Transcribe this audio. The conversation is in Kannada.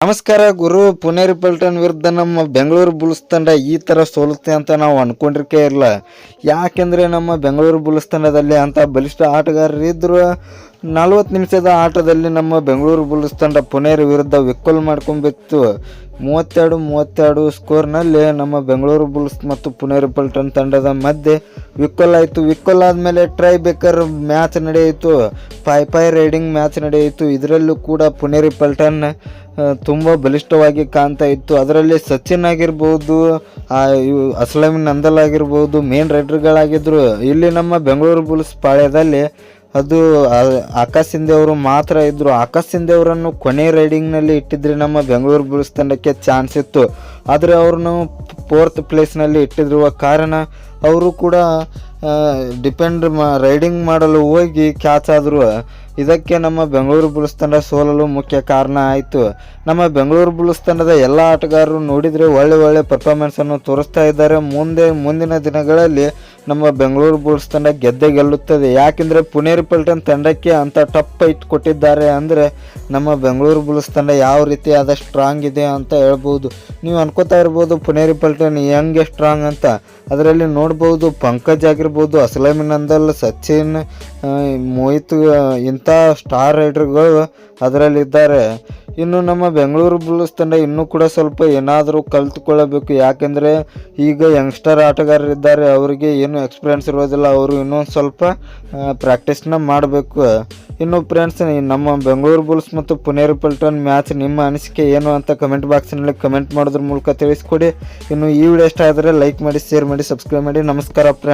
ನಮಸ್ಕಾರ ಗುರು. ಪುನೇರಿ ಪಲ್ಟನ್ ವಿರುದ್ಧ ನಮ್ಮ ಬೆಂಗಳೂರು ಬುಲ್ಸ್ ತಂಡ ಈ ಥರ ಸೋಲುತ್ತೆ ಅಂತ ನಾವು ಅಂದ್ಕೊಂಡಿರ್ಕೇ ಇಲ್ಲ. ಯಾಕೆಂದರೆ ನಮ್ಮ ಬೆಂಗಳೂರು ಬುಲ್ಸ್ ತಂಡದಲ್ಲಿ ಅಂಥ ಬಲಿಷ್ಠ ಆಟಗಾರರು ಇದ್ದರು ನಲ್ವತ್ತು ನಿಮಿಷದ ಆಟದಲ್ಲಿ ನಮ್ಮ ಬೆಂಗಳೂರು ಬುಲ್ಸ್ ತಂಡ ಪುನೇರ್ ವಿರುದ್ಧ ವಿಕ್ವಲ್ ಮಾಡ್ಕೊಂಬಿತ್ತು ಮೂವತ್ತೆರಡು ಮೂವತ್ತೆರಡು ಸ್ಕೋರ್ನಲ್ಲಿ ನಮ್ಮ ಬೆಂಗಳೂರು ಬುಲ್ಸ್ ಮತ್ತು ಪುನೇರ್ ಪಲ್ಟನ್ ತಂಡದ ಮಧ್ಯೆ ವಿಕ್ವಲ್ ಆಯಿತು. ವಿಕ್ವಲ್ ಆದಮೇಲೆ ಟ್ರೈ ಬೇಕರ್ ಮ್ಯಾಚ್ ನಡೆಯಿತು. ಪೈ ಪೈ ರೈಡಿಂಗ್ ಮ್ಯಾಚ್ ನಡೆಯಿತು. ಇದರಲ್ಲೂ ಕೂಡ ಪುನೇರಿ ಪಲ್ಟನ್ ತುಂಬ ಬಲಿಷ್ಠವಾಗಿ ಕಾಣ್ತಾ ಇತ್ತು. ಅದರಲ್ಲಿ ಸಚಿನ್ ಆಗಿರ್ಬೋದು ಅಸ್ಲಮ್ ನಂದಲ್ ಆಗಿರ್ಬೋದು, ಮೇನ್ ರೈಡರ್ಗಳಾಗಿದ್ದರು ಇಲ್ಲಿ ನಮ್ಮ ಬೆಂಗಳೂರು ಬುಲ್ಸ್ ಪಾಳ್ಯದಲ್ಲಿ ಅದು ಆಕಾಶ್ ಅವರು ಮಾತ್ರ ಇದ್ದರು ಆಕಾಶ್ ಅವರನ್ನು ಕೊನೆ ರೈಡಿಂಗ್ನಲ್ಲಿ ಇಟ್ಟಿದ್ರೆ ನಮ್ಮ ಬೆಂಗಳೂರು ಬುಲ್ಸ್ ತಂಡಕ್ಕೆ ಚಾನ್ಸ್ ಇತ್ತು. ಆದರೆ ಅವ್ರನ್ನು ಫೋರ್ತ್ ಪ್ಲೇಸ್ನಲ್ಲಿ ಇಟ್ಟಿರುವ ಕಾರಣ ಅವರು ಕೂಡ ಡಿಪೆಂಡ್ ಮಾ, ರೈಡಿಂಗ್ ಮಾಡಲು ಹೋಗಿ ಕ್ಯಾಚ್ ಆದರು. ಇದಕ್ಕೆ ನಮ್ಮ ಬೆಂಗಳೂರು ಬುಲ್ಸ್ ತಂಡ ಸೋಲಲು ಮುಖ್ಯ ಕಾರಣ ಆಯಿತು. ನಮ್ಮ ಬೆಂಗಳೂರು ಬುಲ್ಸ್ ತಂಡದ ಎಲ್ಲ ಆಟಗಾರರು ನೋಡಿದರೆ ಒಳ್ಳೆ ಒಳ್ಳೆ ಪರ್ಫಾರ್ಮೆನ್ಸನ್ನು ತೋರಿಸ್ತಾ ಇದ್ದಾರೆ. ಮುಂದೆ ಮುಂದಿನ ದಿನಗಳಲ್ಲಿ ನಮ್ಮ ಬೆಂಗಳೂರು ಬುಲ್ಸ್ ತಂಡ ಗೆದ್ದೆ ಗೆಲ್ಲುತ್ತದೆ. ಯಾಕೆಂದರೆ ಪುನೇರಿ ಪಲ್ಟನ್ ತಂಡಕ್ಕೆ ಅಂಥ ಟಪ್ ಫೈಟ್ ಕೊಟ್ಟಿದ್ದಾರೆ ಅಂದರೆ ನಮ್ಮ ಬೆಂಗಳೂರು ಬುಲ್ಸ್ ತಂಡ ಯಾವ ರೀತಿ ಆದ ಸ್ಟ್ರಾಂಗ್ ಇದೆ ಅಂತ ಹೇಳ್ಬೋದು. ನೀವು ಅನ್ಕೋತಾ ಇರ್ಬೋದು ಪುನೇರಿ ಪಲ್ಟನ್ ಹೆಂಗೆ ಸ್ಟ್ರಾಂಗ್ ಅಂತ. ಅದರಲ್ಲಿ ನೋಡ್ಬೋದು ಪಂಕಜ್ ಆಗಿರ್ಬೋದು ಅಸಲಮಿನಂದಲ್ ನಂದಲ್ ಸಚಿನ್ ಮೋಹಿತ್ ಆ, ಇಂಥ ಸ್ಟಾರ್ ರೈಡರ್ಗಳು ಅದರಲ್ಲಿದ್ದಾರೆ. ಇನ್ನು ನಮ್ಮ ಬೆಂಗಳೂರು ಬುಲ್ಸ್ ತಂಡ ಇನ್ನೂ ಕೂಡ ಸ್ವಲ್ಪ ಏನಾದರೂ ಕಲ್ತುಕೊಳ್ಳಬೇಕು ಯಾಕೆಂದರೆ ಈಗ ಯಂಗ್ಸ್ಟರ್ ಆಟಗಾರರಿದ್ದಾರೆ. ಅವರಿಗೆ ಏನು ಎಕ್ಸ್ಪೀರಿಯನ್ಸ್ ಇರೋದಿಲ್ಲ. ಅವರು ಇನ್ನೊಂದು ಸ್ವಲ್ಪ ಪ್ರಾಕ್ಟೀಸ್ನ ಮಾಡಬೇಕು. ಇನ್ನು ಫ್ರೆಂಡ್ಸ್ ನಮ್ಮ ಬೆಂಗಳೂರು ಬುಲ್ಸ್ ಮತ್ತು ಪುನೇರಿ ಪಲ್ಟನ್ ಮ್ಯಾಚ್ ನಿಮ್ಮ ಅನಿಸಿಕೆ ಏನು ಅಂತ ಕಮೆಂಟ್ ಬಾಕ್ಸ್ನಲ್ಲಿ ಕಮೆಂಟ್ ಮಾಡೋದ್ರ ಮೂಲಕ ತಿಳಿಸ್ಕೊಡಿ. ಇನ್ನು ಈ ವಿಡಿಯೋ ಇಷ್ಟ ಆದರೆ ಲೈಕ್ ಮಾಡಿ ಶೇರ್ ಮಾಡಿ ಸಬ್ಸ್ಕ್ರೈಬ್ ಮಾಡಿ. ನಮಸ್ಕಾರ ಫ್ರೆಂಡ್ಸ್